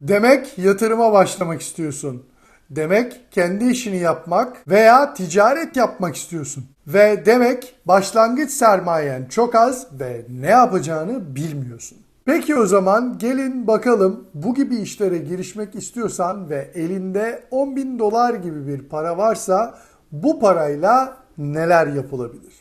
Demek yatırıma başlamak istiyorsun. Demek kendi işini yapmak veya ticaret yapmak istiyorsun. Ve demek başlangıç sermayen çok az ve ne yapacağını bilmiyorsun. Peki o zaman gelin bakalım bu gibi işlere girişmek istiyorsan ve elinde 10 bin dolar gibi bir para varsa bu parayla neler yapılabilir?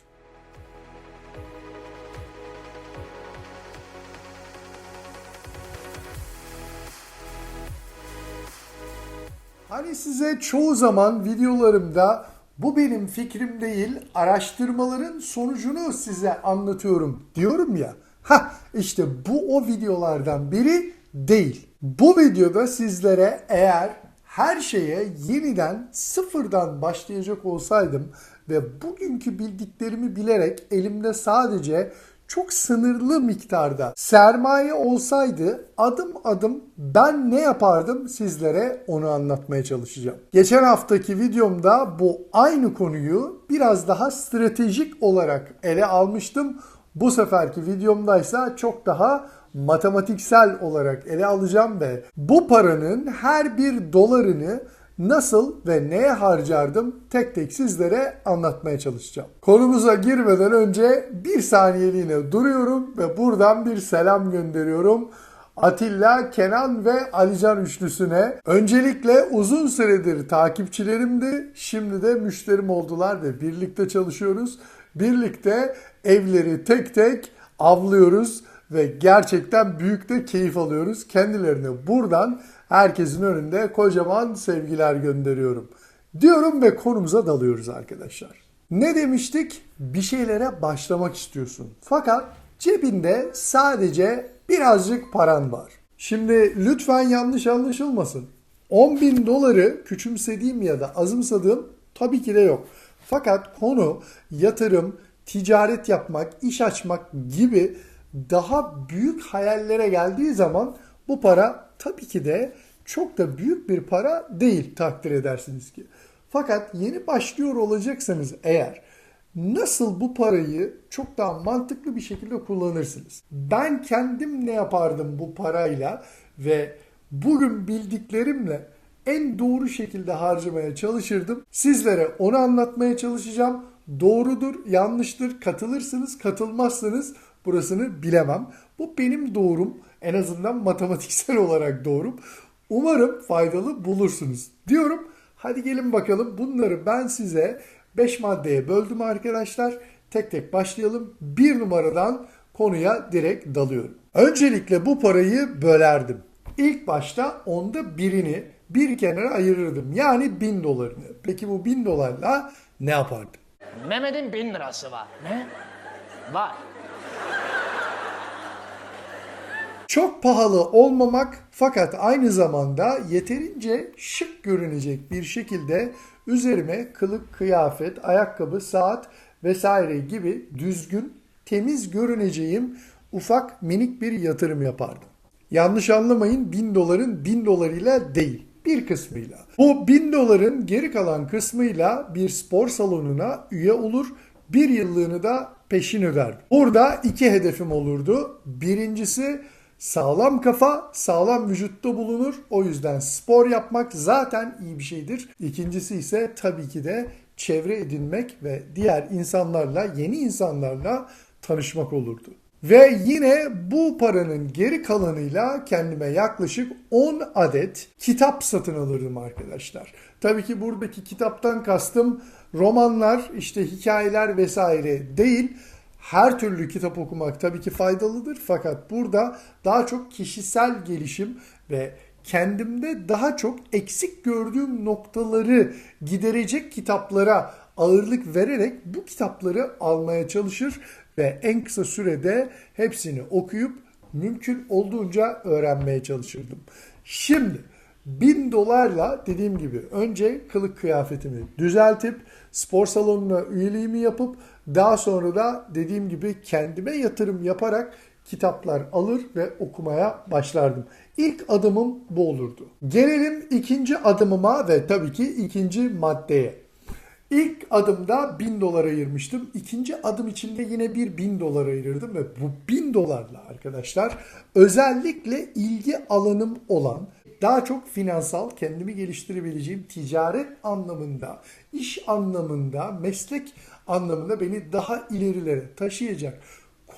Hani size çoğu zaman videolarımda bu benim fikrim değil, araştırmaların sonucunu size anlatıyorum diyorum ya. Ha işte bu o videolardan biri değil. Bu videoda sizlere eğer her şeye yeniden sıfırdan başlayacak olsaydım ve bugünkü bildiklerimi bilerek elimde sadece çok sınırlı miktarda sermaye olsaydı adım adım ben ne yapardım sizlere onu anlatmaya çalışacağım. Geçen haftaki videomda bu aynı konuyu biraz daha stratejik olarak ele almıştım. Bu seferki videomdaysa çok daha matematiksel olarak ele alacağım ve bu paranın her bir dolarını nasıl ve neye harcardım tek tek sizlere anlatmaya çalışacağım. Konumuza girmeden önce bir saniyeliğine duruyorum ve buradan bir selam gönderiyorum. Atilla, Kenan ve Alican üçlüsüne öncelikle uzun süredir takipçilerimdi. Şimdi de müşterim oldular ve birlikte çalışıyoruz. Birlikte evleri tek tek avlıyoruz ve gerçekten büyük de keyif alıyoruz. Kendilerine buradan herkesin önünde kocaman sevgiler gönderiyorum. Diyorum ve konumuza dalıyoruz arkadaşlar. Ne demiştik? Bir şeylere başlamak istiyorsun. Fakat cebinde sadece birazcık paran var. Şimdi lütfen yanlış anlaşılmasın. 10 bin doları küçümsediğim ya da azımsadığım tabii ki de yok. Fakat konu yatırım, ticaret yapmak, iş açmak gibi daha büyük hayallere geldiği zaman bu para tabii ki de çok da büyük bir para değil takdir edersiniz ki. Fakat yeni başlıyor olacaksanız eğer nasıl bu parayı çok daha mantıklı bir şekilde kullanırsınız? Ben kendim ne yapardım bu parayla ve bugün bildiklerimle en doğru şekilde harcamaya çalışırdım. Sizlere onu anlatmaya çalışacağım. Doğrudur, yanlıştır, katılırsınız, katılmazsanız burasını bilemem. Bu benim doğrum. En azından matematiksel olarak doğrum. Umarım faydalı bulursunuz diyorum. Hadi gelin bakalım bunları ben size 5 maddeye böldüm arkadaşlar. Tek tek başlayalım. Bir numaradan konuya direkt dalıyorum. Öncelikle bu parayı bölerdim. İlk başta onda birini bir kenara ayırırdım. Yani bin dolarını. Peki bu bin dolarla ne yapardım? Mehmet'in bin lirası var. Ne? Var. Çok pahalı olmamak fakat aynı zamanda yeterince şık görünecek bir şekilde üzerime kılık, kıyafet, ayakkabı, saat vesaire gibi düzgün, temiz görüneceğim ufak minik bir yatırım yapardım. Yanlış anlamayın 1000 doların 1000 dolarıyla değil bir kısmıyla. Bu 1000 doların geri kalan kısmıyla bir spor salonuna üye olur bir yıllığını da peşin öderdim. Burada iki hedefim olurdu. Birincisi Sağlam kafa sağlam vücutta bulunur. O yüzden spor yapmak zaten iyi bir şeydir. İkincisi ise tabii ki de çevre edinmek ve diğer insanlarla, yeni insanlarla tanışmak olurdu. Ve yine bu paranın geri kalanıyla kendime yaklaşık 10 adet kitap satın alırdım arkadaşlar. Tabii ki buradaki kitaptan kastım romanlar, işte hikayeler vesaire değil her türlü kitap okumak tabii ki faydalıdır fakat burada daha çok kişisel gelişim ve kendimde daha çok eksik gördüğüm noktaları giderecek kitaplara ağırlık vererek bu kitapları almaya çalışır ve en kısa sürede hepsini okuyup mümkün olduğunca öğrenmeye çalışırdım. Şimdi 1000 dolarla dediğim gibi önce kılık kıyafetimi düzeltip spor salonuna üyeliğimi yapıp daha sonra da dediğim gibi kendime yatırım yaparak kitaplar alır ve okumaya başlardım. İlk adımım bu olurdu. Gelelim ikinci adımıma ve tabii ki ikinci maddeye. İlk adımda 1000 dolar ayırmıştım. İkinci adım içinde yine bir 1000 dolar ayırırdım ve bu 1000 dolarla arkadaşlar özellikle ilgi alanım olan daha çok finansal, kendimi geliştirebileceğim ticaret anlamında, iş anlamında, meslek anlamında beni daha ilerilere taşıyacak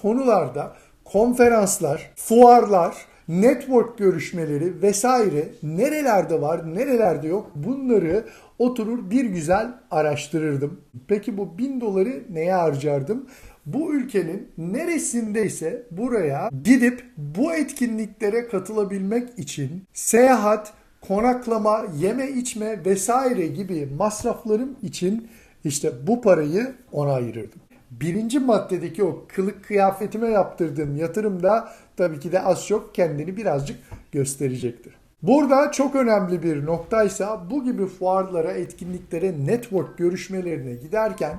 konularda konferanslar, fuarlar, network görüşmeleri vesaire nerelerde var, nerelerde yok bunları oturur bir güzel araştırırdım. Peki bu bin doları neye harcardım? Bu ülkenin neresindeyse buraya gidip bu etkinliklere katılabilmek için seyahat, konaklama, yeme içme vesaire gibi masraflarım için işte bu parayı ona ayırırdım. Birinci maddedeki o kılık kıyafetime yaptırdığım yatırım da tabii ki de az çok kendini birazcık gösterecektir. Burada çok önemli bir noktaysa bu gibi fuarlara, etkinliklere, network görüşmelerine giderken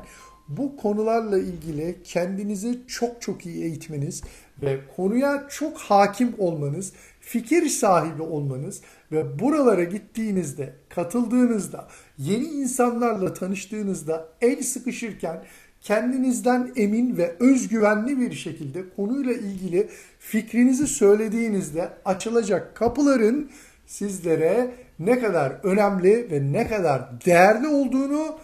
bu konularla ilgili kendinizi çok çok iyi eğitmeniz ve konuya çok hakim olmanız, fikir sahibi olmanız ve buralara gittiğinizde, katıldığınızda, yeni insanlarla tanıştığınızda el sıkışırken kendinizden emin ve özgüvenli bir şekilde konuyla ilgili fikrinizi söylediğinizde açılacak kapıların sizlere ne kadar önemli ve ne kadar değerli olduğunu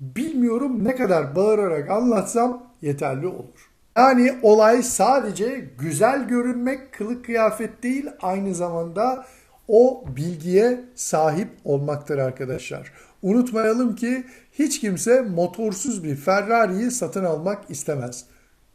bilmiyorum ne kadar bağırarak anlatsam yeterli olur. Yani olay sadece güzel görünmek, kılık kıyafet değil aynı zamanda o bilgiye sahip olmaktır arkadaşlar. Unutmayalım ki hiç kimse motorsuz bir Ferrari'yi satın almak istemez.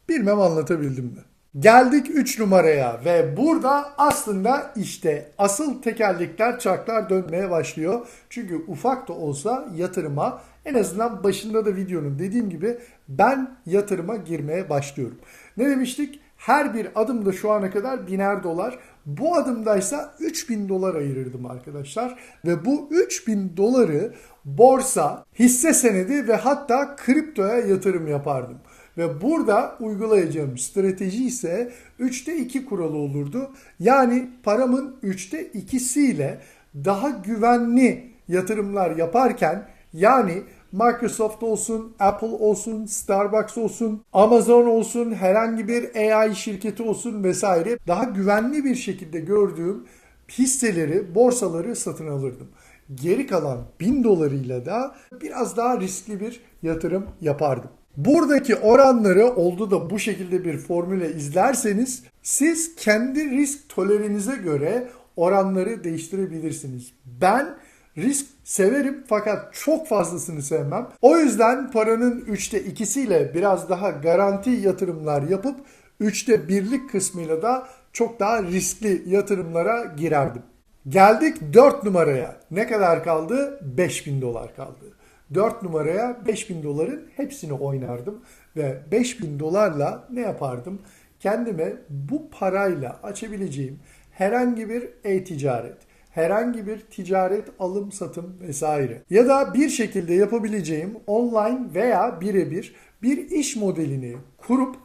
Bilmem anlatabildim mi? Geldik 3 numaraya ve burada aslında işte asıl tekerlekler çarklar dönmeye başlıyor. Çünkü ufak da olsa yatırıma en azından başında da videonun dediğim gibi ben yatırıma girmeye başlıyorum. Ne demiştik? Her bir adımda şu ana kadar biner dolar. Bu adımdaysa 3000 dolar ayırırdım arkadaşlar. Ve bu 3000 doları borsa, hisse senedi ve hatta kriptoya yatırım yapardım. Ve burada uygulayacağım strateji ise 3'te 2 kuralı olurdu. Yani paramın 3'te 2'siyle daha güvenli yatırımlar yaparken yani Microsoft olsun, Apple olsun, Starbucks olsun, Amazon olsun, herhangi bir AI şirketi olsun vesaire daha güvenli bir şekilde gördüğüm hisseleri, borsaları satın alırdım. Geri kalan 1000 dolarıyla da biraz daha riskli bir yatırım yapardım. Buradaki oranları oldu da bu şekilde bir formüle izlerseniz siz kendi risk tolerinize göre oranları değiştirebilirsiniz. Ben risk severim fakat çok fazlasını sevmem. O yüzden paranın 3'te 2'siyle biraz daha garanti yatırımlar yapıp 3'te 1'lik kısmıyla da çok daha riskli yatırımlara girerdim. Geldik 4 numaraya. Ne kadar kaldı? 5000 dolar kaldı. 4 numaraya 5000 doların hepsini oynardım ve 5000 dolarla ne yapardım? Kendime bu parayla açabileceğim herhangi bir e-ticaret, herhangi bir ticaret alım satım vesaire ya da bir şekilde yapabileceğim online veya birebir bir iş modelini kurup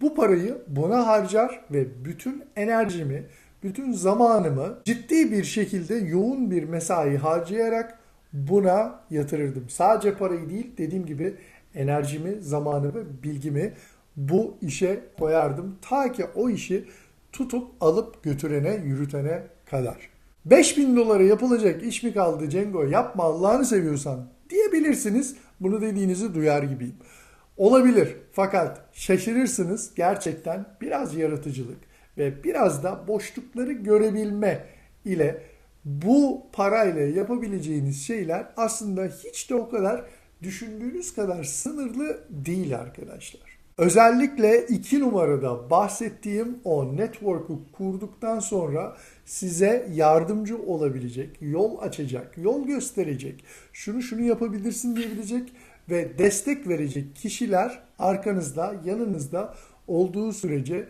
bu parayı buna harcar ve bütün enerjimi, bütün zamanımı ciddi bir şekilde yoğun bir mesai harcayarak buna yatırırdım. Sadece parayı değil dediğim gibi enerjimi, zamanımı, bilgimi bu işe koyardım. Ta ki o işi tutup alıp götürene, yürütene kadar. 5000 dolara yapılacak iş mi kaldı Cengo yapma Allah'ını seviyorsan diyebilirsiniz. Bunu dediğinizi duyar gibiyim. Olabilir fakat şaşırırsınız gerçekten biraz yaratıcılık ve biraz da boşlukları görebilme ile bu parayla yapabileceğiniz şeyler aslında hiç de o kadar düşündüğünüz kadar sınırlı değil arkadaşlar. Özellikle iki numarada bahsettiğim o network'u kurduktan sonra size yardımcı olabilecek, yol açacak, yol gösterecek, şunu şunu yapabilirsin diyebilecek ve destek verecek kişiler arkanızda, yanınızda olduğu sürece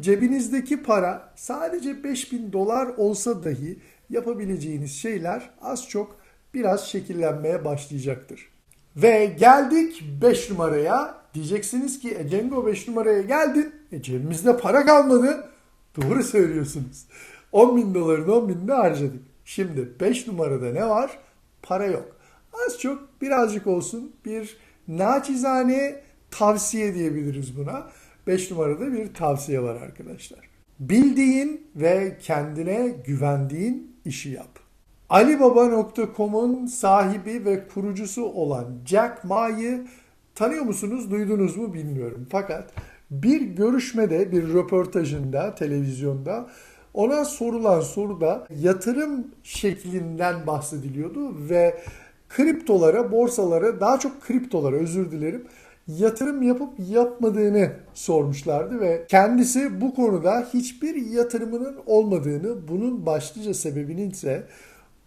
cebinizdeki para sadece 5000 dolar olsa dahi yapabileceğiniz şeyler az çok biraz şekillenmeye başlayacaktır. Ve geldik 5 numaraya. Diyeceksiniz ki e Cengo 5 numaraya geldin. E cebimizde para kalmadı. Doğru söylüyorsunuz. 10 bin doların 10 binini harcadık. Şimdi 5 numarada ne var? Para yok. Az çok birazcık olsun bir naçizane tavsiye diyebiliriz buna. 5 numarada bir tavsiye var arkadaşlar. Bildiğin ve kendine güvendiğin işi yap. Alibaba.com'un sahibi ve kurucusu olan Jack Ma'yı tanıyor musunuz, duydunuz mu bilmiyorum. Fakat bir görüşmede, bir röportajında, televizyonda ona sorulan soruda yatırım şeklinden bahsediliyordu ve kriptolara, borsalara, daha çok kriptolara özür dilerim, yatırım yapıp yapmadığını sormuşlardı ve kendisi bu konuda hiçbir yatırımının olmadığını, bunun başlıca sebebinin ise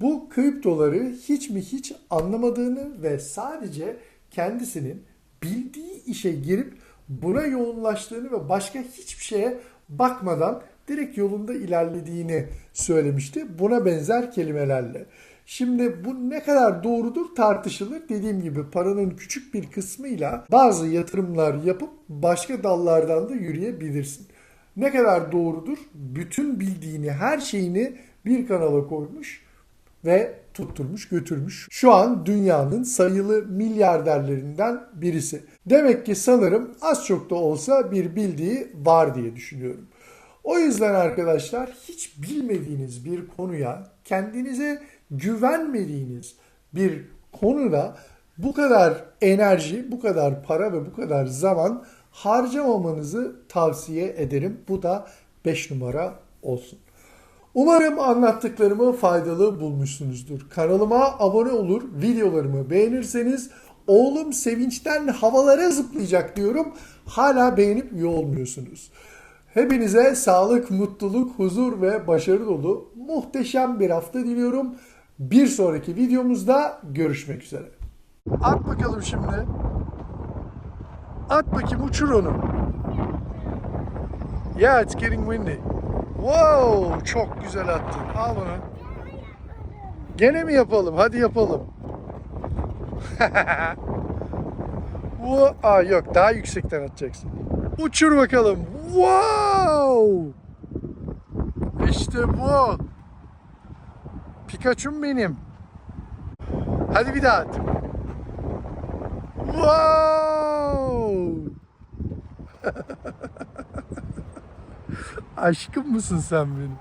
bu kriptoları hiç mi hiç anlamadığını ve sadece kendisinin bildiği işe girip buna yoğunlaştığını ve başka hiçbir şeye bakmadan direkt yolunda ilerlediğini söylemişti. Buna benzer kelimelerle. Şimdi bu ne kadar doğrudur tartışılır. Dediğim gibi paranın küçük bir kısmıyla bazı yatırımlar yapıp başka dallardan da yürüyebilirsin. Ne kadar doğrudur? Bütün bildiğini, her şeyini bir kanala koymuş ve tutturmuş götürmüş. Şu an dünyanın sayılı milyarderlerinden birisi. Demek ki sanırım az çok da olsa bir bildiği var diye düşünüyorum. O yüzden arkadaşlar hiç bilmediğiniz bir konuya kendinize güvenmediğiniz bir konuda bu kadar enerji, bu kadar para ve bu kadar zaman harcamamanızı tavsiye ederim. Bu da 5 numara olsun. Umarım anlattıklarımı faydalı bulmuşsunuzdur. Kanalıma abone olur, videolarımı beğenirseniz oğlum sevinçten havalara zıplayacak diyorum. Hala beğenip iyi olmuyorsunuz. Hepinize sağlık, mutluluk, huzur ve başarı dolu muhteşem bir hafta diliyorum. Bir sonraki videomuzda görüşmek üzere. At bakalım şimdi. At bakayım uçur onu. Yeah, it's getting windy. Wow, çok güzel attın. Al bunu. Gene mi yapalım? Hadi yapalım. Aa, yok, daha yüksekten atacaksın. Uçur bakalım. Wow! İşte bu. Pikachu'm benim. Hadi bir daha at. Wow! Aşkım mısın sen benim?